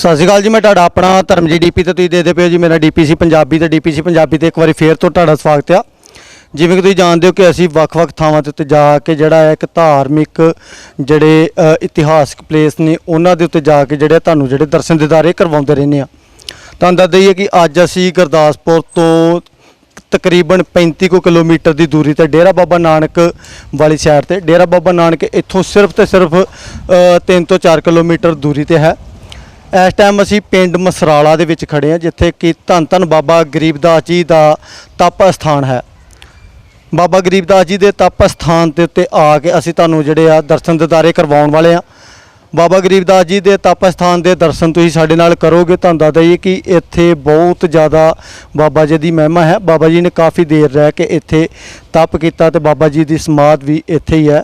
ਸਤਿ ਸ਼੍ਰੀ ਅਕਾਲ ਜੀ, ਮੈਂ ਤੁਹਾਡਾ ਆਪਣਾ ਧਰਮਜੀ ਡੀਪੀ ਤੇ ਤੁਸੀਂ ਦੇਦੇ ਪਏ ਹੋ ਜੀ, ਮੇਰਾ ਡੀਪੀਸੀ ਪੰਜਾਬੀ ਤੇ ਡੀਪੀਸੀ ਪੰਜਾਬੀ ਤੇ ਇੱਕ ਵਾਰੀ ਫੇਰ ਤੋਂ ਤੁਹਾਡਾ ਸਵਾਗਤ ਆ। ਜਿਵੇਂ ਕਿ ਤੁਸੀਂ ਜਾਣਦੇ ਹੋ ਕਿ ਅਸੀਂ ਵੱਖ-ਵੱਖ ਥਾਵਾਂ ਦੇ ਉੱਤੇ ਜਾ ਕੇ ਜਿਹੜਾ ਹੈ ਇੱਕ ਧਾਰਮਿਕ ਜਿਹੜੇ ਇਤਿਹਾਸਕ ਪਲੇਸ ਨੇ, ਉਹਨਾਂ ਦੇ ਉੱਤੇ ਜਾ ਕੇ ਜਿਹੜੇ ਤੁਹਾਨੂੰ ਜਿਹੜੇ ਦਰਸ਼ਨ ਦਿਦਾਰੇ ਕਰਵਾਉਂਦੇ ਰਹਿੰਦੇ ਆ ਤੁਹਾਨੂੰ ਦੱਸ ਦਈਏ ਕਿ ਅੱਜ ਅਸੀਂ ਗੁਰਦਾਸਪੁਰ ਤੋਂ ਤਕਰੀਬਨ 35 ਕੁ ਕਿਲੋਮੀਟਰ ਦੀ ਦੂਰੀ ਤੇ ਡੇਰਾ ਬਾਬਾ ਨਾਨਕ ਵਾਲੀ ਸਾਈਡ ਤੇ। ਡੇਰਾ ਬਾਬਾ ਨਾਨਕ ਇੱਥੋਂ ਸਿਰਫ ਤੇ ਸਿਰਫ 3 ਤੋਂ 4 ਕਿਲੋਮੀਟਰ ਦੂਰੀ ਤੇ ਹੈ। ਇਸ ਟਾਈਮ ਅਸੀਂ ਪਿੰਡ ਮਸਰਾਲਾ ਦੇ ਵਿੱਚ ਖੜੇ ਹਾਂ, ਜਿੱਥੇ ਕਿ ਧੰਨ ਧੰਨ ਬਾਬਾ ਗਰੀਬਦਾਸ ਜੀ ਦਾ ਤਪ ਸਥਾਨ ਹੈ। ਬਾਬਾ ਗਰੀਬਦਾਸ ਜੀ ਦੇ ਤਪ ਸਥਾਨ ਦੇ ਉੱਤੇ ਆ ਕੇ ਅਸੀਂ ਤੁਹਾਨੂੰ ਜਿਹੜੇ ਆ ਦਰਸ਼ਨ ਦਿਦਾਰੇ ਕਰਵਾਉਣ ਵਾਲੇ ਆ ਬਾਬਾ ਗਰੀਬਦਾਸ ਜੀ ਦੇ ਤਪ ਸਥਾਨ ਦੇ ਦਰਸ਼ਨ ਤੁਸੀਂ ਸਾਡੇ ਨਾਲ ਕਰੋਗੇ, ਤੁਹਾਨੂੰ ਦੱਸ ਦਈਏ ਕਿ ਇੱਥੇ ਬਹੁਤ ਜ਼ਿਆਦਾ ਬਾਬਾ ਜੀ ਦੀ ਮਹਿਮਾ ਹੈ। ਬਾਬਾ ਜੀ ਨੇ ਕਾਫੀ ਦੇਰ ਰਹਿ ਕੇ ਇੱਥੇ ਤਪ ਕੀਤਾ ਤੇ ਬਾਬਾ ਜੀ ਦੀ ਸਮਾਧ ਵੀ ਇੱਥੇ ਹੀ ਹੈ।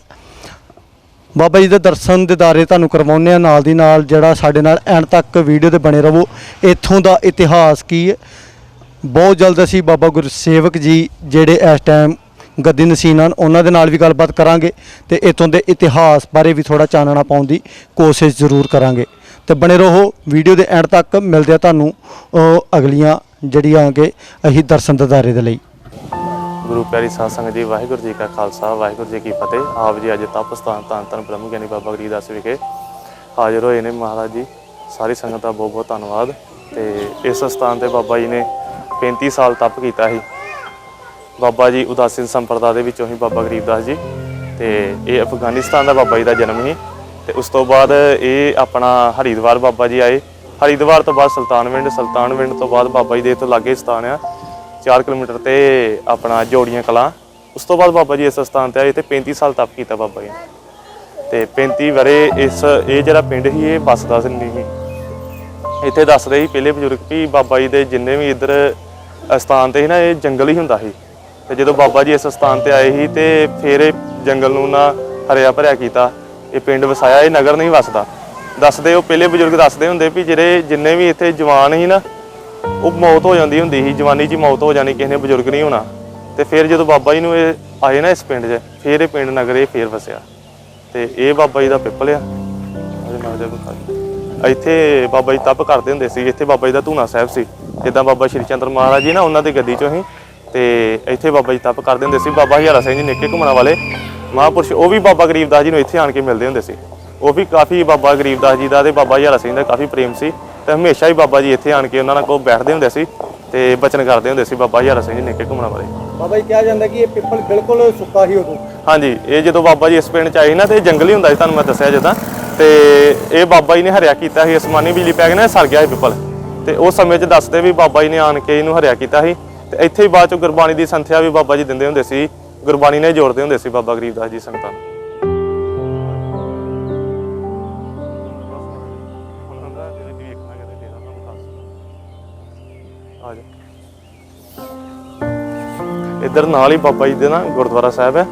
ਬਾਬਾ ਜੀ ਦੇ ਦਰਸ਼ਨ ਦਿਦਾਰੇ ਤੁਹਾਨੂੰ ਕਰਵਾਉਂਦੇ ਆ ਨਾਲ ਦੀ ਨਾਲ ਜਿਹੜਾ ਸਾਡੇ ਨਾਲ ਐਂਡ ਤੱਕ ਵੀਡੀਓ ਤੇ ਬਣੇ ਰਹੋ। ਇੱਥੋਂ ਦਾ ਇਤਿਹਾਸ ਕੀ ਹੈ? ਬਹੁਤ ਜਲਦ ਅਸੀਂ ਬਾਬਾ ਗੁਰਸੇਵਕ ਜੀ ਜਿਹੜੇ ਇਸ ਟਾਈਮ ਗੱਦੀ ਨਸੀਨ ਹਨ ਉਹਨਾਂ ਦੇ ਨਾਲ ਵੀ ਗੱਲਬਾਤ ਕਰਾਂਗੇ ਤੇ ਇੱਥੋਂ ਦੇ ਇਤਿਹਾਸ ਬਾਰੇ ਵੀ ਥੋੜਾ ਚਾਨਣਾ ਪਾਉਣ ਦੀ ਕੋਸ਼ਿਸ਼ ਜ਼ਰੂਰ ਕਰਾਂਗੇ। ਤੇ ਬਣੇ ਰਹੋ ਵੀਡੀਓ ਦੇ ਐਂਡ ਤੱਕ ਮਿਲਦੇ ਆ ਤੁਹਾਨੂੰ ਅਹ, ਅਗਲੀਆਂ ਜਿਹੜੀਆਂ ਕਿ ਅਸੀਂ ਦਰਸ਼ਨ ਦਿਦਾਰੇ ਦੇ ਲਈ। ਗੁਰੂ ਪਿਆਰੀ ਸਾਧ ਸੰਗਤ ਜੀ, ਵਾਹਿਗੁਰੂ ਜੀ ਕਾ ਖਾਲਸਾ, ਵਾਹਿਗੁਰੂ ਜੀ ਕੀ ਫਤਿਹ। ਆਪ ਜੀ ਅੱਜ ਤਪ ਸਥਾਨ ਧੰਨ ਧੰਨ ਬ੍ਰਹਮ ਗਿਆਨੀ ਬਾਬਾ ਗਰੀਦਾਸ ਵਿਖੇ ਹਾਜ਼ਰ ਹੋਏ ਨੇ ਮਹਾਰਾਜ ਜੀ। ਸਾਰੀ ਸੰਗਤ ਦਾ ਬਹੁਤ ਬਹੁਤ ਧੰਨਵਾਦ। ਤੇ ਇਸ ਸਥਾਨ ਤੇ ਬਾਬਾ ਜੀ ਨੇ 35 ਸਾਲ ਤਪ ਕੀਤਾ ਸੀ। ਬਾਬਾ ਜੀ ਉਦਾਸੀਨ ਸੰਪਰਦਾ ਦੇ ਵਿੱਚੋਂ ਹੀ ਬਾਬਾ ਗਰੀਬਦਾਸ ਜੀ ਤੇ ਇਹ ਅਫਗਾਨਿਸਤਾਨ ਦਾ ਬਾਬਾ ਜੀ ਦਾ ਜਨਮ ਸੀ। ਤੇ ਉਸ ਤੋਂ ਬਾਅਦ ਇਹ ਆਪਣਾ ਹਰੀਦਵਾਰ ਬਾਬਾ ਜੀ ਆਏ। ਹਰੀਦਵਾਰ ਤੋਂ ਬਾਅਦ ਸੁਲਤਾਨਵਿੰਡ ਸੁਲਤਾਨਵਿੰਡ ਤੋਂ ਬਾਅਦ ਬਾਬਾ ਜੀ ਦੇ ਇੱਥੋਂ ਲਾਗੇ ਸਥਾਨ ਆ। 4 ਕਿਲੋਮੀਟਰ ਤੇ ਆਪਣਾ ਜੋੜੀਆਂ ਕਲਾਂ। ਉਸ ਤੋਂ ਬਾਅਦ ਬਾਬਾ ਜੀ ਇਸ ਸਥਾਨ ਤੇ ਆਏ ਤੇ 35 ਸਾਲ ਤਪ ਕੀਤਾ ਬਾਬਾ ਜੀ। ਨੇ। ਤੇ 35 ਵਰੇ ਇਸ, ਇਹ ਜਿਹੜਾ ਪਿੰਡ ਸੀ, ਇਹ ਬਸਦਾ ਸੀ ਨਹੀਂ ਸੀ। ਇੱਥੇ ਦੱਸ ਰਹੇ ਸੀ ਪਹਿਲੇ ਬਜ਼ੁਰਗ ਵੀ ਬਾਬਾ ਜੀ ਦੇ ਜਿੰਨੇ ਵੀ ਇੱਧਰ ਸਥਾਨ ਤੇ ਸੀ ਨਾ, ਇਹ ਜੰਗਲ ਹੀ ਹੁੰਦਾ ਸੀ। ਤੇ ਜਦੋਂ ਬਾਬਾ ਜੀ ਇਸ ਸਥਾਨ ਤੇ ਆਏ ਸੀ ਤੇ ਫਿਰ ਇਹ ਜੰਗਲ ਨੂੰ ਨਾ ਹਰਿਆ ਭਰਿਆ ਕੀਤਾ। ਇਹ ਪਿੰਡ ਵਸਾਇਆ, ਇਹ ਨਗਰ ਨਹੀਂ ਵਸਦਾ। ਦੱਸਦੇ ਉਹ ਪਹਿਲੇ ਬਜ਼ੁਰਗ ਦੱਸਦੇ ਹੁੰਦੇ ਵੀ ਜਿਹੜੇ ਜਿੰਨੇ ਵੀ ਇੱਥੇ ਜਵਾਨ ਸੀ ਨਾ ਉਹ ਮੌਤ ਹੋ ਜਾਂਦੀ ਹੁੰਦੀ ਸੀ, ਜਵਾਨੀ 'ਚ ਹੀ ਮੌਤ ਹੋ ਜਾਣੀ, ਕਿਸੇ ਨੇ ਬਜ਼ੁਰਗ ਨਹੀਂ ਹੋਣਾ। ਤੇ ਫਿਰ ਜਦੋਂ ਬਾਬਾ ਜੀ ਨੂੰ ਇਹ ਆਏ ਨਾ ਇਸ ਪਿੰਡ 'ਚ, ਫਿਰ ਇਹ ਪਿੰਡ ਨਗਰ ਇਹ ਫਿਰ ਵਸਿਆ ਤੇ ਇਹ ਬਾਬਾ ਜੀ ਦਾ ਪਿੱਪਲ ਆ। ਉਹਦੇ ਨਾਲ ਦੇ ਵਿਖਾ ਇੱਥੇ ਬਾਬਾ ਜੀ ਤਪ ਕਰਦੇ ਹੁੰਦੇ ਸੀ, ਇੱਥੇ ਬਾਬਾ ਜੀ ਦਾ ਧੂਣਾ ਸਾਹਿਬ ਸੀ। ਜਿੱਦਾਂ ਬਾਬਾ ਸ਼੍ਰੀ ਚੰਦਰ ਮਹਾਰਾਜ ਜੀ ਨਾ ਉਹਨਾਂ ਦੀ ਗੱਦੀ ਚੋਂ ਹੀ, ਤੇ ਇੱਥੇ ਬਾਬਾ ਜੀ ਤਪ ਕਰਦੇ ਹੁੰਦੇ ਸੀ। ਬਾਬਾ ਹਜ਼ਾਰਾ ਸਿੰਘ ਜੀ ਨਿੱਕੇ ਘੁੰਮਣ ਵਾਲੇ ਮਹਾਂਪੁਰਸ਼, ਉਹ ਵੀ ਬਾਬਾ ਗਰੀਬਦਾਸ ਜੀ ਨੂੰ ਇੱਥੇ ਆਣ ਕੇ ਮਿਲਦੇ ਹੁੰਦੇ ਸੀ। ਉਹ ਵੀ ਕਾਫੀ ਬਾਬਾ ਗਰੀਬਦਾਸ ਜੀ ਦਾ ਤੇ ਬਾਬਾ ਹਜ਼ਾਰਾ ਸਿੰਘ ਦਾ ਕਾਫੀ ਪ੍ਰੇਮ ਸੀ। ਤੇ ਹਮੇਸ਼ਾ ਹੀ ਬਾਬਾ ਜੀ ਇੱਥੇ ਆਣ ਕੇ ਉਹਨਾਂ ਨਾਲ ਕੋਲ ਬੈਠਦੇ ਹੁੰਦੇ ਸੀ ਤੇ ਬਚਨ ਕਰਦੇ ਹੁੰਦੇ ਸੀ ਬਾਬਾ ਹਜ਼ਾਰਾ ਸਿੰਘ ਜੀ ਨਿੱਕੇ ਘੁੰਮਣਾ ਵਾਲੇ ਬਾਬਾ ਜੀ ਕਿਹਾ ਜਾਂਦਾ ਕਿ ਇਹ ਪਿੱਪਲ ਬਿਲਕੁਲ ਸੁੱਕਾ ਹੀ ਉਦੋਂ। ਹਾਂਜੀ ਇਹ ਜਦੋਂ ਬਾਬਾ ਜੀ ਇਸ ਪਿੰਡ ਚ ਆਏ ਸੀ ਨਾ ਤੇ ਇਹ ਜੰਗਲ ਹੁੰਦਾ ਸੀ ਤੁਹਾਨੂੰ ਮੈਂ ਦੱਸਿਆ ਜਦਾਂ। ਤੇ ਇਹ ਬਾਬਾ ਜੀ ਨੇ ਹਰਿਆ ਕੀਤਾ ਸੀ ਅਸਮਾਨੀ ਬਿਜਲੀ ਪੈ ਕੇ ਨਾ ਸੜ ਗਿਆ ਸੀ ਪਿੱਪਲ। ਤੇ ਉਸ ਸਮੇਂ 'ਚ ਦੱਸਦੇ ਵੀ ਬਾਬਾ ਜੀ ਨੇ ਆਣ ਕੇ ਇਹਨੂੰ ਹਰਿਆ ਕੀਤਾ ਸੀ। ਤੇ ਇੱਥੇ ਹੀ ਬਾਅਦ ਚ ਗੁਰਬਾਣੀ ਦੀ ਸੰਥਿਆ ਵੀ ਬਾਬਾ ਜੀ ਦਿੰਦੇ ਹੁੰਦੇ ਸੀ। ਗੁਰਬਾਣੀ ਨੇ ਜੋੜਦੇ ਹੁੰਦੇ ਸੀ ਬਾਬਾ ਗਰੀਬਦਾਸ ਜੀ ਸੰਗਤਾਂ ਨੂੰ। ਇੱਧਰ ਨਾਲ ਹੀ ਬਾਬਾ ਜੀ ਦੇ ਨਾ ਗੁਰਦੁਆਰਾ ਸਾਹਿਬ ਹੈ।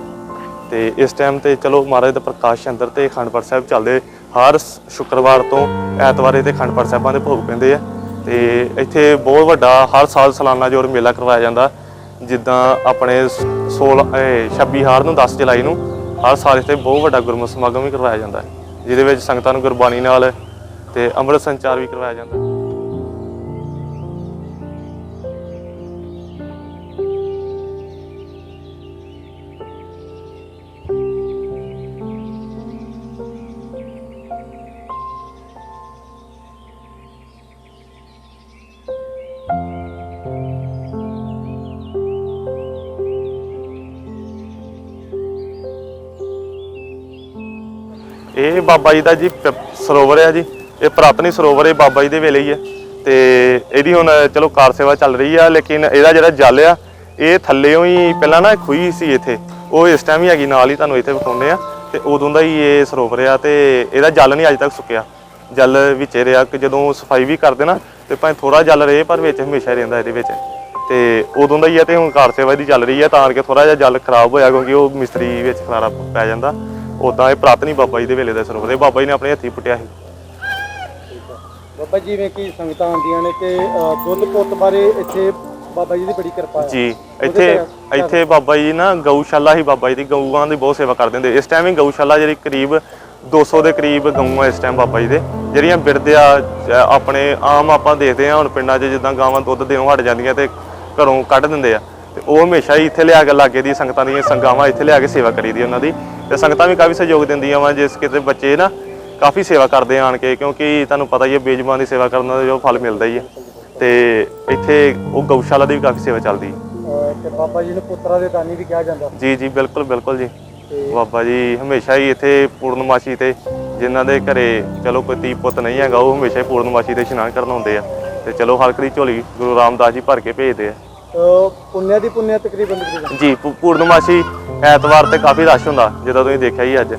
ਤੇ ਇਸ ਟਾਈਮ ਤੇ ਚਲੋ ਮਹਾਰਾਜ ਦਾ ਪ੍ਰਕਾਸ਼ ਅੰਦਰ ਤੇ ਅਖੰਡ ਸਾਹਿਬ ਚੱਲਦੇ ਹਰ ਸ- ਸ਼ੁੱਕਰਵਾਰ ਤੋਂ ਐਤਵਾਰ ਤੇ ਅਖੰਡ ਸਾਹਿਬਾਂ ਦੇ ਭੋਗ ਪੈਂਦੇ ਆ। ਤੇ ਇੱਥੇ ਬਹੁਤ ਵੱਡਾ ਹਰ ਸਾਲ ਸਾਲਾਨਾ ਜੋਰ ਮੇਲਾ ਕਰਵਾਇਆ ਜਾਂਦਾ। ਜਿੱਦਾਂ ਆਪਣੇ 16 26 ਹਾਰ ਨੂੰ 10 ਜੁਲਾਈ ਨੂੰ ਹਰ ਸਾਲ ਇੱਥੇ ਬਹੁਤ ਵੱਡਾ ਗੁਰਮਤਿ ਸਮਾਗਮ ਵੀ ਕਰਵਾਇਆ ਜਾਂਦਾ ਹੈ। ਜਿਹਦੇ ਵਿੱਚ ਸੰਗਤਾਂ ਨੂੰ ਗੁਰਬਾਣੀ ਨਾਲ ਤੇ ਅੰਮ੍ਰਿਤ ਸੰਚਾਰ ਵੀ ਕਰਵਾਇਆ ਜਾਂਦਾ ਹੈ। ਇਹ ਬਾਬਾ ਜੀ ਦਾ ਜੀ ਸਰੋਵਰ ਹੈ ਜੀ। ਇਹ ਪ੍ਰਾਤਨੀ ਸਰੋਵਰ, ਇਹ ਬਾਬਾ ਜੀ ਦੇ ਵੇਲੇ ਹੀ ਹੈ ਤੇ ਇਹਦੀ ਹੁਣ ਚਲੋ ਕਾਰ ਸੇਵਾ ਚੱਲ ਰਹੀ ਆ, ਲੇਕਿਨ ਇਹਦਾ ਜਿਹੜਾ ਜਲ ਆ, ਇਹ ਥੱਲੇੋਂ ਹੀ ਪਹਿਲਾਂ ਨਾ ਖੂਹੀ ਸੀ ਇੱਥੇ। ਉਹ ਇਸ ਟਾਈਮ ਹੀ ਹੈਗੀ ਨਾਲ ਹੀ, ਤੁਹਾਨੂੰ ਇੱਥੇ ਵਿਖਾਉਂਦੇ ਆ। ਤੇ ਉਦੋਂ ਦਾ ਹੀ ਇਹ ਸਰੋਵਰ ਆ ਤੇ ਇਹਦਾ ਜਲ ਨਹੀਂ ਅੱਜ ਤੱਕ ਸੁੱਕਿਆ। ਜਲ ਵਿੱਚ ਰਿਹਾ ਕਿ ਜਦੋਂ ਸਫ਼ਾਈ ਵੀ ਕਰਦੇ ਨਾ, ਤੇ ਭਾਵੇਂ ਥੋੜਾ ਜਲ ਰਹੇ, ਪਰ ਵਿੱਚ ਹਮੇਸ਼ਾ ਹੀ ਰਹਿੰਦਾ ਇਹਦੇ ਵਿੱਚ। ਤੇ ਉਦੋਂ ਦਾ ਹੀ ਆ ਤੇ ਹੁਣ ਕਾਰ ਸੇਵਾ ਦੀ ਚੱਲ ਰਹੀ ਆ, ਤਾਂ ਕਰਕੇ ਥੋੜਾ ਜਿਹਾ ਜਲ ਖਰਾਬ ਹੋਇਆ ਕਿਉਂਕਿ ਉਹ ਮਿਸਤਰੀ ਵਿੱਚ ਖਲਾਰਾ ਪੈ ਜਾਂਦਾ। ਉਦਾਂ ਇਹ ਪ੍ਰਾਤਨੀ ਬਾਬਾ ਜੀ ਦੇ ਵੇਲੇ ਦਾ ਸਰੋਵਰ ਇਹ ਬਾਬਾ ਜੀ ਨੇ ਆਪਣੇ ਹੱਥੀਂ ਪੁੱਟਿਆ ਸੀ। ਬਾਬਾ ਜੀ ਜਿਵੇਂ ਕਿ ਸੰਗਤਾਂ ਆਉਂਦੀਆਂ ਨੇ ਅ, ਦੁੱਧ ਪੁੱਤ ਬਾਰੇ ਇੱਥੇ ਬਾਬਾ ਜੀ ਦੀ ਬੜੀ ਕਿਰਪਾ ਹੈ। ਜੀ ਇੱਥੇ ਇੱਥੇ ਬਾਬਾ ਜੀ ਨਾ ਗਊਸ਼ਾਲਾ ਹੀ ਬਾਬਾ ਜੀ ਦੀ ਗਊਆਂ ਦੀ ਬਹੁਤ ਸੇਵਾ ਕਰਦੇ ਹੁੰਦੇ। ਇਸ ਟਾਈਮ ਹੀ ਗਊਸ਼ਾਲਾ ਜਿਹੜੀ ਕਰੀਬ 200 ਦੇ ਕਰੀਬ ਗਊਆਂ ਇਸ ਟਾਈਮ ਬਾਬਾ ਜੀ ਦੇ। ਜਿਹੜੀਆਂ ਬਿਰਦੇ ਆ ਆਪਣੇ ਆਮ ਆਪਾਂ ਦੇਖਦੇ ਆ ਹੁਣ ਪਿੰਡਾਂ 'ਚ ਜਿੱਦਾਂ ਗਾਵਾਂ ਦੁੱਧ ਦੇਣੋਂ ਹਟ ਜਾਂਦੀਆਂ ਤੇ ਘਰੋਂ ਕੱਢ ਦਿੰਦੇ ਆ। ਤੇ ਉਹ ਹਮੇਸ਼ਾ ਹੀ ਇੱਥੇ ਲਿਆ ਕੇ ਲਾਗੇ ਦੀ ਸੰਗਤਾਂ ਦੀਆਂ ਸੰਗਾਵਾਂ ਇੱਥੇ ਲਿਆ ਕੇ ਸੇਵਾ ਕਰੀਦੀ ਉਹਨਾਂ ਦੀ। ਤੇ ਸੰਗਤਾਂ ਵੀ ਕਾਫੀ ਸਹਿਯੋਗ ਦਿੰਦੀਆਂ ਵਾ ਜਿਸ ਕਿਤੇ ਬੱਚੇ ਨਾ ਕਾਫੀ ਸੇਵਾ ਕਰਦੇ ਆਣ ਕੇ ਕਿਉਂਕਿ ਤੁਹਾਨੂੰ ਪਤਾ ਹੀ ਹੈ ਬੇਜ਼ੁਬਾਨ ਦੀ ਸੇਵਾ ਕਰਨ ਦਾ ਜੋ ਫਲ ਮਿਲਦਾ ਹੀ ਹੈ। ਤੇ ਇੱਥੇ ਉਹ ਗਊਸ਼ਾਲਾ ਦੀ ਵੀ ਕਾਫੀ ਸੇਵਾ ਚੱਲਦੀ ਹੈ। ਤੇ ਬਾਬਾ ਜੀ ਨੂੰ ਪੁੱਤਰਾ ਦੇ ਦਾਨੀ ਵੀ ਕਿਹਾ ਜਾਂਦਾ। ਜੀ ਜੀ ਬਿਲਕੁਲ ਬਿਲਕੁਲ ਜੀ। ਬਾਬਾ ਜੀ ਹਮੇਸ਼ਾ ਹੀ ਇੱਥੇ ਪੂਰਨਮਾਸ਼ੀ ਤੇ ਜਿਨ੍ਹਾਂ ਦੇ ਘਰੇ ਚਲੋ ਕੋਈ ਤੀ ਪੁੱਤ ਨਹੀਂ ਹੈਗਾ ਉਹ ਹਮੇਸ਼ਾ ਹੀ ਪੂਰਨਮਾਸ਼ੀ ਤੇ ਇਸ਼ਨਾਨ ਕਰਨ ਆਉਂਦੇ ਆ। ਤੇ ਚਲੋ ਹਲਕ ਦੀ ਝੋਲੀ ਗੁਰੂ ਰਾਮਦਾਸ ਜੀ ਭਰ ਕੇ ਭੇਜਦੇ ਆ। ਪੁੰਨਿਆ ਦੀ ਪੁੰਨਿਆ ਤਕਰੀਬਨ ਤਕਰੀਬਨ। ਜੀ ਪੂ- ਪੂਰਨਮਾਸ਼ੀ ਐਤਵਾਰ ਤੇ ਕਾਫੀ ਰਸ਼ ਹੁੰਦਾ ਜਦੋਂ ਤੁਸੀਂ ਦੇਖਿਆ ਹੀ ਅੱਜ।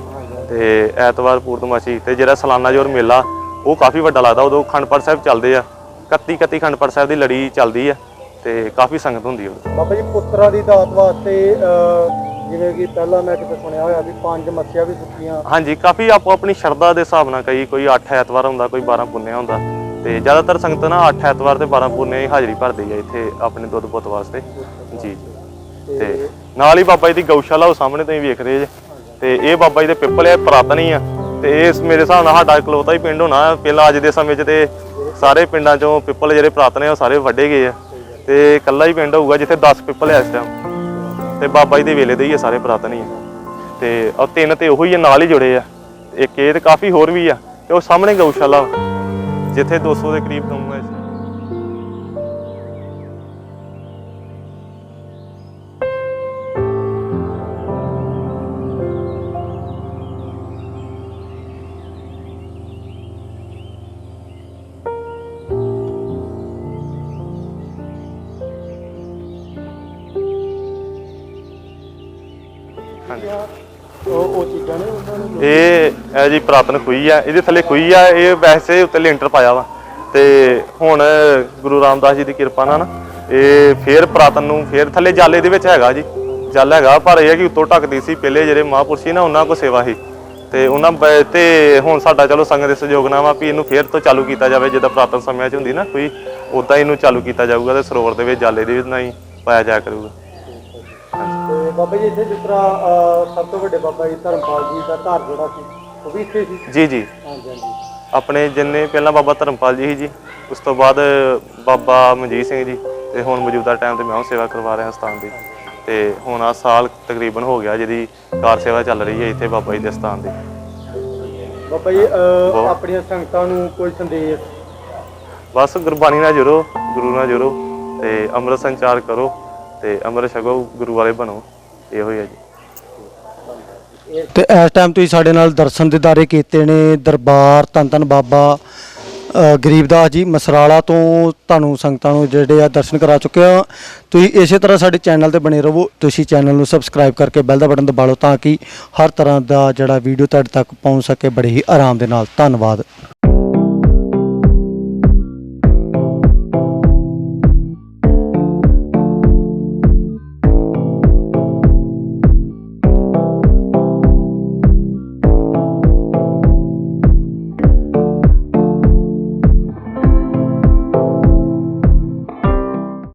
ਤੇ ਐਤਵਾਰ ਪੂਰਨਮਾਸ਼ੀ ਤੇ ਜਿਹੜਾ ਸਾਲਾਨਾ ਜੋਰ ਮੇਲਾ ਉਹ ਕਾਫੀ ਵੱਡਾ ਲੱਗਦਾ ਉਦੋਂ ਖੰਡਪੜ ਸਾਹਿਬ ਚੱਲਦੇ ਆ। 31 31 ਖੰਡਪੜ ਸਾਹਿਬ ਦੀ ਲੜੀ ਚੱਲਦੀ ਆ ਤੇ ਕਾਫੀ ਸੰਗਤ ਹੁੰਦੀ ਆ ਬਾਬਾ ਜੀ ਪੁੱਤਰਾ ਦੀ ਦਾਤ ਵਾਸਤੇ ਅਹ, ਜਿਵੇਂ ਕਿ ਪਹਿਲਾਂ ਮੈਂ ਕਿਤੇ ਸੁਣਿਆ ਹੋਇਆ ਵੀ ਪੰਜ ਮੱਸਿਆ ਵੀ ਸੁੱਕੀਆਂ। ਹਾਂਜੀ ਕਾਫੀ ਆਪੋ ਆਪਣੀ ਸ਼ਰਧਾ ਦੇ ਹਿਸਾਬ ਨਾਲ ਕਈ ਕੋਈ 8 ਐਤਵਾਰ ਹੁੰਦਾ ਕੋਈ 12 ਪੁੰਨਿਆ ਹੁੰਦਾ। ਤੇ ਜ਼ਿਆਦਾਤਰ ਸੰਗਤ ਨਾ 8 ਐਤਵਾਰ ਤੇ 12 ਪੁੰਨਿਆ ਹੀ ਹਾਜ਼ਰੀ ਭਰਦੀ ਹੈ ਇੱਥੇ ਆਪਣੇ ਦੁੱਧ ਪੁੱਤ ਵਾਸਤੇ। ਜੀ। ਤੇ ਨਾਲ ਹੀ ਬਾਬਾ ਜੀ ਦੀ ਗਊਸ਼ਾਲਾ ਉਹ ਸਾਹਮਣੇ ਤੁਸੀਂ ਵੇਖ ਰਹੇ ਜੇ। ਤੇ ਇਹ ਬਾਬਾ ਜੀ ਦੇ ਪਿੱਪਲ ਹੈ ਪੁਰਾਤਨ ਹੀ ਆ। ਤੇ ਇਸ ਮੇਰੇ ਹਿਸਾਬ ਨਾਲ ਸਾਡਾ ਇਕਲੌਤਾ ਹੀ ਪਿੰਡ ਹੋਣਾ। ਪਹਿਲਾਂ ਅੱਜ ਦੇ ਸਮੇਂ 'ਚ ਤੇ ਸਾਰੇ ਪਿੰਡਾਂ 'ਚੋਂ ਪਿੱਪਲ ਜਿਹੜੇ ਪੁਰਾਤਨ ਆ ਉਹ ਸਾਰੇ ਵੱਡੇ ਗਏ ਆ। ਤੇ ਇਕੱਲਾ ਹੀ ਪਿੰਡ ਹੋਊਗਾ ਜਿੱਥੇ 10 ਪਿੱਪਲ ਆ ਇਸ ਟਾਈਮ ਤੇ ਬਾਬਾ ਜੀ ਦੇ ਵੇਲੇ ਦੇ ਹੀ ਆ ਸਾਰੇ ਪੁਰਾਤਨ ਹੀ ਆ। ਤੇ ਉਹ ਤਿੰਨ ਤੇ ਉਹੀ ਆ ਨਾਲ ਹੀ ਜੁੜੇ ਆ। ਇੱਕ ਇਹ ਤੇ ਕਾਫੀ ਹੋਰ ਵੀ ਆ। ਤੇ ਉਹ ਸਾਹਮਣੇ ਗਊਸ਼ਾਲਾ ਜਿੱਥੇ 200 ਦੇ ਕਰੀਬ ਗਊਆਂ ਸੀ ਹਾਂਜੀ। ਉਹ ਚੀਜ਼ਾਂ ਨੇ ਉਹਨਾਂ ਨੂੰ ਇਹ ਇਹ ਜੀ ਪ੍ਰਾਤਨ ਖੂਹੀ ਆ, ਇਹਦੇ ਥੱਲੇ ਖੂਹੀ ਆ, ਇਹ ਵੈਸੇ ਉੱਤੇ ਲੈਂਟਰ ਪਾਇਆ ਵਾ। ਤੇ ਹੁਣ ਗੁਰੂ ਰਾਮਦਾਸ ਜੀ ਦੀ ਕਿਰਪਾ ਨਾਲ ਨਾ, ਇਹ ਫੇਰ ਪ੍ਰਾਤਨ ਨੂੰ ਫੇਰ ਥੱਲੇ ਜਾਲੇ ਦੇ ਵਿੱਚ ਹੈਗਾ ਜੀ। ਜਲ ਹੈਗਾ, ਪਰ ਇਹ ਹੈ ਕਿ ਉੱਤੋਂ ਢੱਕਦੀ ਸੀ, ਪਹਿਲੇ ਜਿਹੜੇ ਮਹਾਂਪੁਰਸ਼ ਨਾ, ਉਹਨਾਂ ਕੋ ਸੇਵਾ ਸੀ। ਤੇ ਉਹਨਾਂ ਬ- ਤੇ ਹੁਣ ਸਾਡਾ ਚਲੋ ਸੰਗਤ ਦੇ ਸਹਿਯੋਗ ਨਾਲ ਵਾ ਵੀ ਇਹਨੂੰ ਫੇਰ ਤੋਂ ਚਾਲੂ ਕੀਤਾ ਜਾਵੇ, ਜਿੱਦਾਂ ਪ੍ਰਾਤਨ ਸਮਿਆਂ 'ਚ ਹੁੰਦੀ ਨਾ, ਕੋਈ ਉਦਾਂ ਇਹਨੂੰ ਚਾਲੂ ਕੀਤਾ ਜਾਊਗਾ ਤੇ ਸਰੋਵਰ ਦੇ ਵਿੱਚ ਜਾਲੇ ਦੇ ਵਿੱਚ ਨਹੀਂ ਪਾਇਆ ਜਾਇਆ ਕਰੂਗਾ। ਬਾਬਾ ਜੀ ਇੱਥੇ ਜਿਸ ਤਰ੍ਹਾਂ ਸਭ ਤੋਂ ਵੱਡੇ ਬਾਬਾ ਜੀ ਧਰਮਪਾਲ ਜੀ ਦਾ ਘਰ ਜਿਹੜਾ ਸੀ ਉਹ ਵੀ ਇੱਥੇ ਸੀ? ਜੀ ਜੀ। ਹਾਂਜੀ ਹਾਂਜੀ। ਆਪਣੇ ਜਿੰਨੇ ਪਹਿਲਾਂ ਬਾਬਾ ਧਰਮਪਾਲ ਜੀ ਸੀ ਜੀ ਉਸ ਤੋਂ ਬਾਅਦ ਬਾਬਾ ਮਨਜੀਤ ਸਿੰਘ ਜੀ ਤੇ ਹੁਣ ਮੌਜੂਦਾ ਟਾਈਮ ਤੇ ਮੈਂ ਉਹ ਸੇਵਾ ਕਰਵਾ ਰਿਹਾ ਸਥਾਨ ਦੀ। ਤੇ ਹੁਣ ਆ ਸਾਲ ਤਕਰੀਬਨ ਹੋ ਗਿਆ ਜਿਹਦੀ ਕਾਰ ਸੇਵਾ ਚੱਲ ਰਹੀ ਹੈ ਇੱਥੇ ਬਾਬਾ ਜੀ ਦੇ ਸਥਾਨ ਦੀ। ਬਾਬਾ ਜੀ ਆਪਣੀਆਂ ਸੰਗਤਾਂ ਨੂੰ ਕੋਈ ਸੰਦੇਸ਼? ਬਸ ਗੁਰਬਾਣੀ ਨਾਲ ਜੁੜੋ ਗੁਰੂ ਨਾਲ ਜੁੜੋ ਤੇ ਅੰਮ੍ਰਿਤ ਸੰਚਾਰ ਕਰੋ ਤੇ ਅੰਮ੍ਰਿਤ ਛਕੋ ਗੁਰੂ ਵਾਲੇ ਬਣੋ। ਇਹੋ ਹੀ ਹੈ ਜੀ। ਤੇ ਇਸ ਟਾਈਮ ਤੁਸੀਂ ਸਾਡੇ ਨਾਲ ਦਰਸ਼ਨ ਦਿਦਾਰੇ ਕੀਤੇ ਨੇ ਦਰਬਾਰ ਧੰਨ ਧੰਨ ਬਾਬਾ ਅ, ਗਰੀਬਦਾਸ ਜੀ ਮਸਰਾਲਾ ਤੋਂ ਤੁਹਾਨੂੰ ਸੰਗਤਾਂ ਨੂੰ ਜਿਹੜੇ ਆ ਦਰਸ਼ਨ ਕਰਾ ਚੁੱਕੇ ਆ। ਤੁਸੀਂ ਇਸੇ ਤਰ੍ਹਾਂ ਸਾਡੇ ਚੈਨਲ ਤੇ ਬਣੇ ਰਹੋ। ਤੁਸੀਂ ਚੈਨਲ ਨੂੰ ਸਬਸਕ੍ਰਾਈਬ ਕਰਕੇ ਬੈਲ ਦਾ ਬਟਨ ਦਬਾ ਲਓ ਤਾਂ ਕਿ ਹਰ ਤਰ੍ਹਾਂ ਦਾ ਜਿਹੜਾ ਵੀਡੀਓ ਤੁਹਾਡੇ ਤੱਕ ਪਹੁੰਚ ਸਕੇ ਬੜੇ ਹੀ ਆਰਾਮ ਦੇ ਨਾਲ। ਧੰਨਵਾਦ।